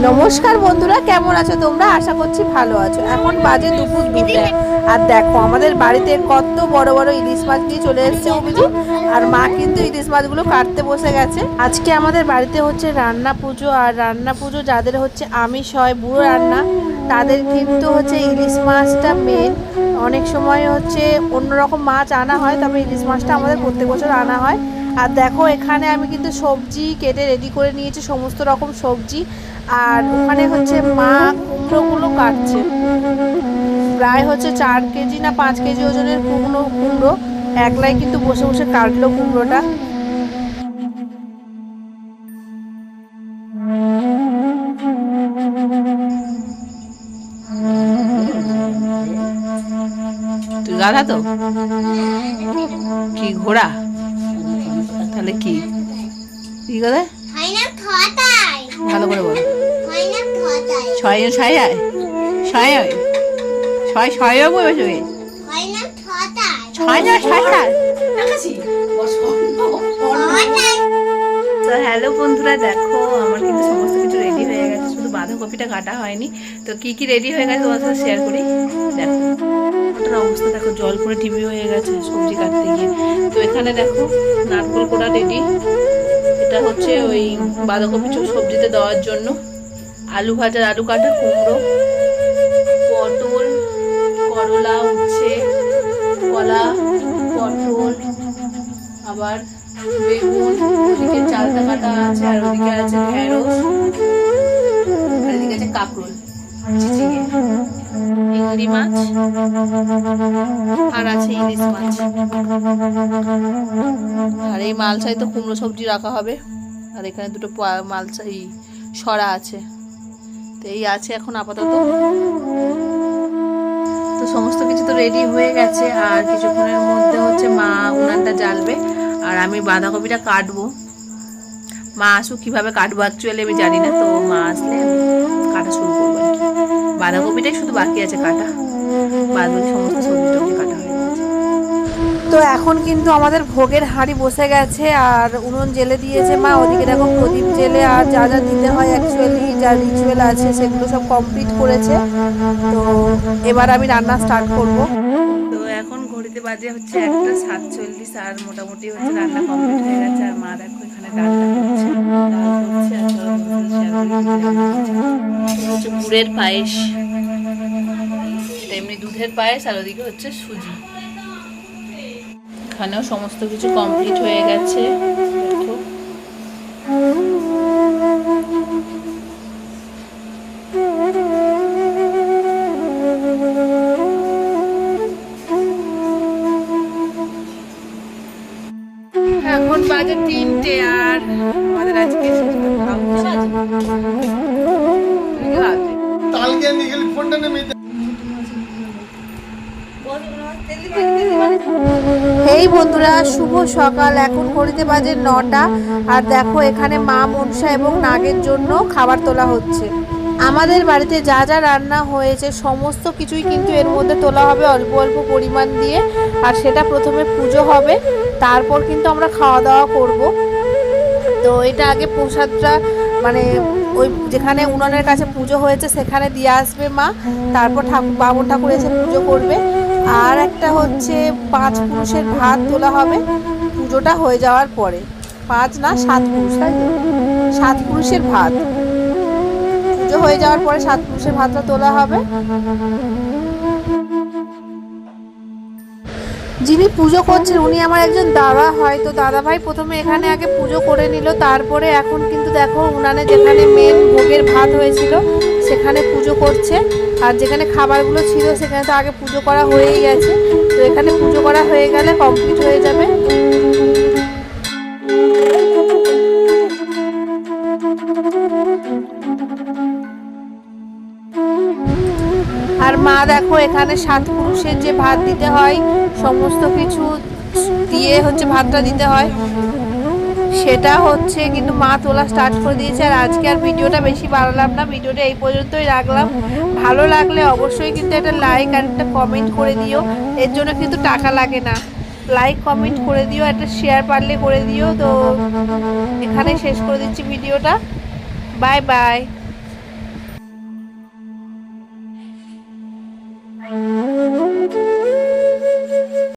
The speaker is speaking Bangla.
নমস্কার বন্ধুরা, কেমন আছো তোমরা? আশা করছি ভালো আছো। এখন বাজে দুপুর দুটা। আর দেখো, আমাদের বাড়িতে কত বড় বড় ইলিশ মাছ নিয়ে চলে এসেছে অভিজিৎ। আর মা কিন্তু ইলিশ মাছগুলো কাটতে বসে গেছে। আজকে আমাদের বাড়িতে হচ্ছে রান্না পুজো। আর রান্না পুজো যাদের হচ্ছে আমিষ হয়, বুড়ো রান্না, তাদের কিন্তু হচ্ছে ইলিশ মাছটা মেন অনেক সময় হচ্ছে অন্যরকম মাছ আনা হয়, তবে ইলিশ মাছটা আমাদের প্রত্যেক বছর আনা হয়। আর দেখো, এখানে আমি কিন্তু সবজি কেটে রেডি করে নিয়েছি, সমস্ত রকম সবজি। আর ওখানে হচ্ছে মা কুমড়োগুলো কাটছে। প্রায় হচ্ছে চার কেজি না পাঁচ কেজি ওজনের কুমড়ো কুমড়ো। একলাই কিন্তু বসে বসে কাটলো কুমড়োটা। গাধা তো? কি ঘোড়া? তাহলে কি? কি থতাই ভালো করে বল। ছয় ছয় আয়। ছয় আয়। ছয় ছয় বসে হয় ছয় না ছয় ছয় তো হ্যালো বন্ধুরা দেখো আমার কিন্তু সমস্ত কিছু বাঁধাকপিটা কাটা হয়নি। তো কি কি রেডি হয়ে গেছে তোমার সাথে শেয়ার করি? দেখো অবস্থা, দেখো, জল করে টিভি হয়ে গেছে সবজি কাটতে গিয়ে। তো এখানে দেখো, নারকল কোড়া রেডি এটা হচ্ছে ওই বাঁধাকপি সবজিতে দেওয়ার জন্য। আলু ভাজার আলু কাটা, কুমড়ো, পটল, করলা, উচ্ছে, কলা, পটল, আবার বেগুন, ওদিকে চালতা কাটা আছে, আর ওদিকে আছে ঢেঁড়স। কাঁকরোল চিংড়ি মাছ, আর আছে ইলিশ মাছ। আর এই মালসায় তো কুমড়ো সবজি রাখা হবে। আর এখানে দুটো মালসা এই সরা আছে। তো এই আছে এখন আপাতত। তো সমস্ত কিছু তো রেডি হয়ে গেছে। আর কিছুক্ষণের মধ্যে হচ্ছে মা উনানটা জ্বালবে। আর আমি বাঁধাকপিটা কাটবো। মা আসুক, কীভাবে কাটবো? অ্যাকচুয়ালি আমি জানি না, তো মা আসলে কাটা শুরু করব আর কি। বাঁধাকপিটাই শুধু বাকি আছে কাটা। বাকি সমস্ত সবজি টবজি কাটা তো এখন কিন্তু আমাদের ভোগের হাঁড়ি বসে গেছে, আর উনুন জেলে দিয়েছে মা। ওদিকে দেখো প্রদীপ জেলে, আর যা যা দিতে হয় অ্যাকচুয়ালি যা রিচুয়াল আছে, সেগুলো সব কমপ্লিট করেছে। তো এবার আমি রান্না স্টার্ট করব। বাজে হচ্ছে একটা সাতচল্লিশ আর মোটামুটি হচ্ছে রান্না কমপ্লিট হয়ে গেছে। আর মা দেখো এখানে গুড়ের পায়েস। এমনি দুধের পায়েস আর ওদিকে হচ্ছে সুজি। এখানেও সমস্ত কিছু কমপ্লিট হয়ে গেছে। বাজে তিনটে আর আমাদের আজকে এই বন্ধুরা শুভ সকাল। এখন ঘড়িতে বাজে নটা। আর দেখো এখানে মা মনসা এবং নাগের জন্য খাবার তোলা হচ্ছে। আমাদের বাড়িতে যা যা রান্না হয়েছে, সমস্ত কিছুই কিন্তু এর মধ্যে তোলা হবে অল্প অল্প পরিমাণ দিয়ে। আর সেটা প্রথমে পুজো হবে, তারপর কিন্তু আমরা খাওয়া দাওয়া করব। তো এটা আগে প্রসাদটা মানে ওই যেখানে উনানের কাছে পুজো হয়েছে, সেখানে দিয়ে আসবে মা। তারপর ঠাকুর বামন ঠাকুর এসে পুজো করবে। আর একটা হচ্ছে পাঁচ পুরুষের ভাত তোলা হবে। পুজোটা হয়ে যাওয়ার পরে। পাঁচ না, সাত পুরুষ সাত পুরুষের ভাত। পুজো হয়ে যাওয়ার পরে সাত পুরুষের ভাতটা তোলা হবে। যিনি পুজো করছেন, উনি আমার একজন দাদা। হয় তো দাদা ভাই প্রথমে এখানে আগে পুজো করে নিল, তারপরে এখন কিন্তু দেখো উনানে যেখানে মেন ভোগের ভাত হয়েছিল, সেখানে পুজো করছে। আর যেখানে খাবারগুলো ছিল, সেখানে তো আগে পুজো করা হয়েই গেছে। তো এখানে পুজো করা হয়ে গেলে কমপ্লিট হয়ে যাবে। আর মা দেখো, এখানে সাত পুরুষের যে ভাত দিতে হয়, সমস্ত কিছু দিয়ে হচ্ছে ভাতটা দিতে হয়। সেটা হচ্ছে কিন্তু মা তোলা স্টার্ট করে দিয়েছে আর আজকে আর ভিডিওটা বেশি বাড়ালাম না। ভিডিওটা এই পর্যন্তই রাখলাম। ভালো লাগলে অবশ্যই কিন্তু একটা লাইক আর একটা কমেন্ট করে দিও। এর জন্য কিন্তু টাকা লাগে না। লাইক কমেন্ট করে দিও, একটা শেয়ার পারলে করে দিও। তো এখানে শেষ করে দিচ্ছি ভিডিওটা। Bye bye